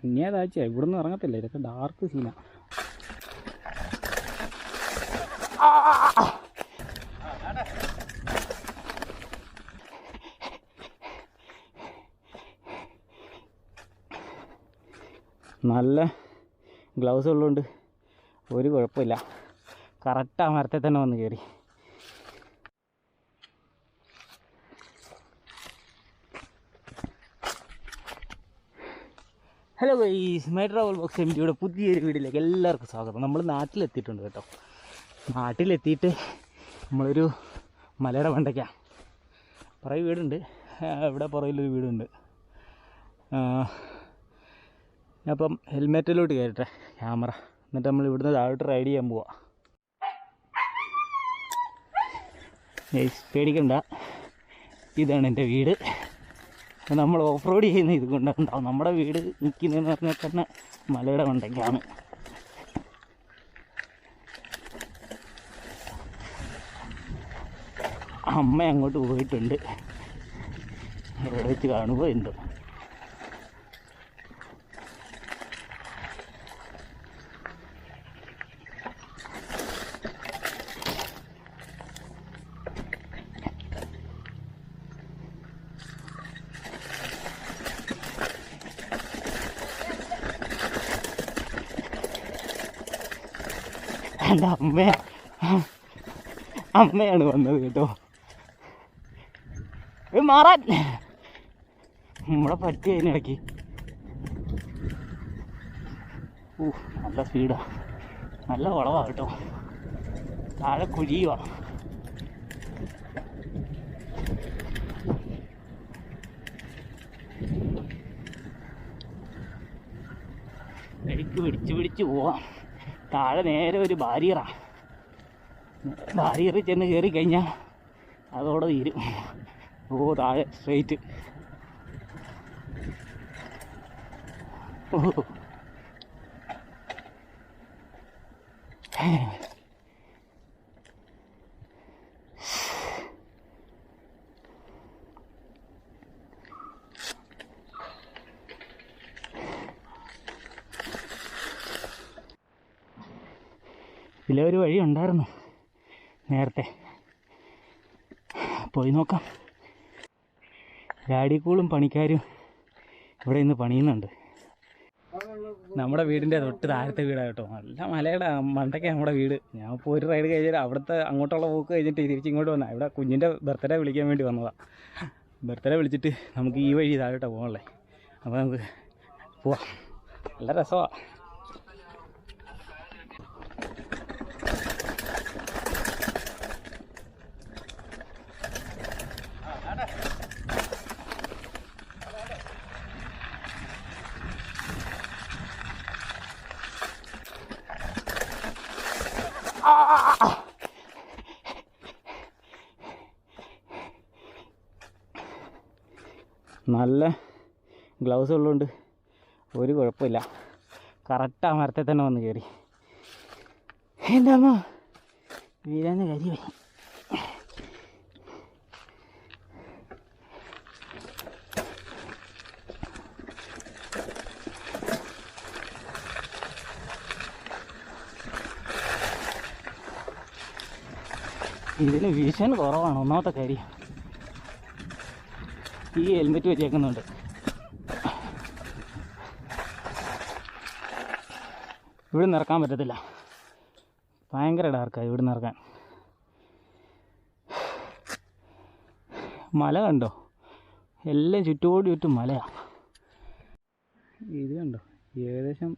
അന്യതാഴ്ച ഇവിടുന്ന് ഇറങ്ങത്തില്ല? ഇതൊക്കെ ഡാർക്ക് സീന നല്ല ഗ്ലൗസ് ഉള്ളതുകൊണ്ട് ഒരു കുഴപ്പമില്ല. കറക്റ്റ് ആ മരത്തിൽ തന്നെ വന്ന് കയറി hello guys my travel box M ജിയുടെ പുതിയൊരു വീഡിയോയിലേക്ക് എല്ലാവർക്കും സ്വാഗതം. നമ്മൾ നാട്ടിലെത്തിയിട്ടുണ്ട് കേട്ടോ. നാട്ടിലെത്തിയിട്ട് നമ്മളൊരു മലയുടെ വണ്ടയ്ക്കാണ് പുറകെ വീടുണ്ട്. ഇവിടെ പുറകിലൊരു വീടുണ്ട്. അപ്പം ഹെൽമെറ്റിലോട്ട് കയറട്ടെ ക്യാമറ. എന്നിട്ട് നമ്മൾ ഇവിടുന്ന് താഴോട്ട് റൈഡ് ചെയ്യാൻ പോവാം. പേടിക്കണ്ട. ഇതാണ് എന്റെ വീട്. നമ്മൾ ഓഫ് റോഡ് ചെയ്യുന്ന ഇത് കൊണ്ടുണ്ടാവും നമ്മുടെ വീട് നിൽക്കുന്നതെന്ന് പറഞ്ഞാൽ തന്നെ മലയുടെ മണ്ടയ്ക്കാണ്. അമ്മ അങ്ങോട്ട് പോയിട്ടുണ്ട്. എവിടെ വെച്ച് കാണുമ്പോൾ എന്തോ എന്റെ അമ്മ. അമ്മയാണ് വന്നത് കേട്ടോ. മാറാൻ. നമ്മളെ പറ്റി അതിനിടയ്ക്ക് ഊ നല്ല സ്പീഡാ. നല്ല വളവാ കേട്ടോ. താഴെ കുഴിയുവാ. എനിക്ക് പിടിച്ച് പിടിച്ച് പോവാം. താഴെ നേരെ ഒരു ബാരിയറാണ് ബാരിയറിൽ ചെന്ന് കയറി കഴിഞ്ഞാൽ അതോടെ തീരും. ഓ താഴെ സ്ട്രെയിറ്റ് ഓ. ഇതിലെ ഒരു വഴി ഉണ്ടായിരുന്നു. നേരത്തെ. പോയി നോക്കാം. രാടിക്കൂളും പണിക്കാരും ഇവിടെ ഇന്ന് പണിയുന്നുണ്ട്. നമ്മുടെ വീടിന്റെ തൊട്ട് താഴത്തെ വീടാണ് കേട്ടോ. നല്ല മലയുടെ. മണ്ടയ്ക്ക് നമ്മുടെ വീട്. ഞാൻ ഇപ്പോൾ ഒരു റൈഡ് കഴിഞ്ഞാൽ അവിടുത്തെ അങ്ങോട്ടുള്ള പോക്ക് കഴിഞ്ഞിട്ട് തിരിച്ച് ഇങ്ങോട്ട് വന്നാൽ ഇവിടെ കുഞ്ഞിന്റെ ബർത്ത്ഡേ വിളിക്കാൻ വേണ്ടി വന്നതാണ് ബർത്ത്ഡേ വിളിച്ചിട്ട് നമുക്ക് ഈ വഴി താഴോട്ടാണ് പോകണല്ലേ അപ്പോൾ നമുക്ക് പോവാം. നല്ല രസമാണ് നല്ല ഗ്ലൗസ് ഉള്ളതുകൊണ്ട് ഒരു കുഴപ്പമില്ല. കറക്റ്റ് ആ മരത്തിൽ തന്നെ വന്ന് കയറി. എന്റെ വീരാന്ന് കരിവായി ഇതിന് വിഷൻ കുറവാണ് ഒന്നാമത്തെ കാര്യം. ഈ ഹെൽമെറ്റ് വെച്ചേക്കുന്നുണ്ട്. ഇവിടെ നിറക്കാൻ പറ്റത്തില്ല. ഭയങ്കര ഡാർക്കാണ് ഇവിടെ നിറക്കാൻ മല കണ്ടോ? എല്ലാം ചുറ്റോട് ചുറ്റും മലയാണ് ഇത് കണ്ടോ? ഏകദേശം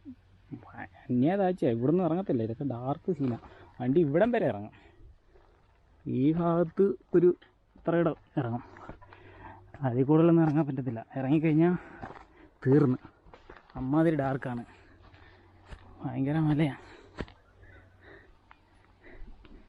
അന്യതാഴ്ച ഇവിടെ നിന്ന് ഇറങ്ങത്തില്ല. ഇതൊക്കെ ഡാർക്ക് സീനാണ് വണ്ടി ഇവിടം വരെ ഇറങ്ങാം. ഈ ഭാഗത്ത് ഒരു ഇത്രയിടം ഇറങ്ങും. അതിൽ കൂടുതലൊന്നും ഇറങ്ങാൻ പറ്റത്തില്ല. ഇറങ്ങിക്കഴിഞ്ഞാൽ തീർന്ന്. അമ്മാതിരി ഡാർക്കാണ് ഭയങ്കര മലയാണ്